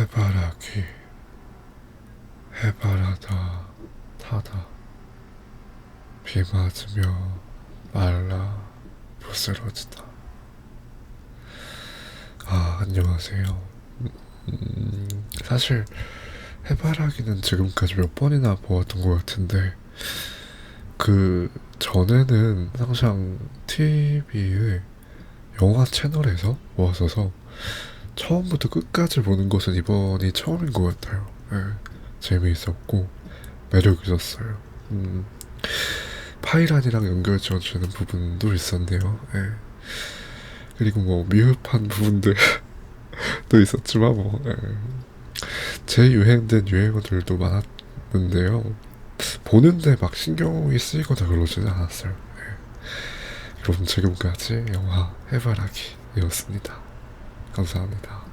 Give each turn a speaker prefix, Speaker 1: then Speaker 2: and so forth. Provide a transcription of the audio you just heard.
Speaker 1: 해바라기 해바라다 타다. 비 맞으며 말라 부스러지다. 아 안녕하세요. 음, 사실 해바라기는 지금까지 몇 번이나 보았던 것 같은데 그 전에는 항상 TV에 영화 채널에서 보았어서 처음부터 끝까지 보는 것은 이번이 처음인 것 같아요. 예, 재미있었고 매력 있었어요. 음, 파이란이랑 연결 지어주는 부분도 있었네요. 예. 그리고 뭐 미흡한 부분들도 있었지만 뭐 예. 재유행된 유행어들도 많았는데요. 보는데 막 신경이 쓰이거나 그러지는 않았어요. 예. 여러분 지금까지 영화 해바라기였습니다. 감사합니다.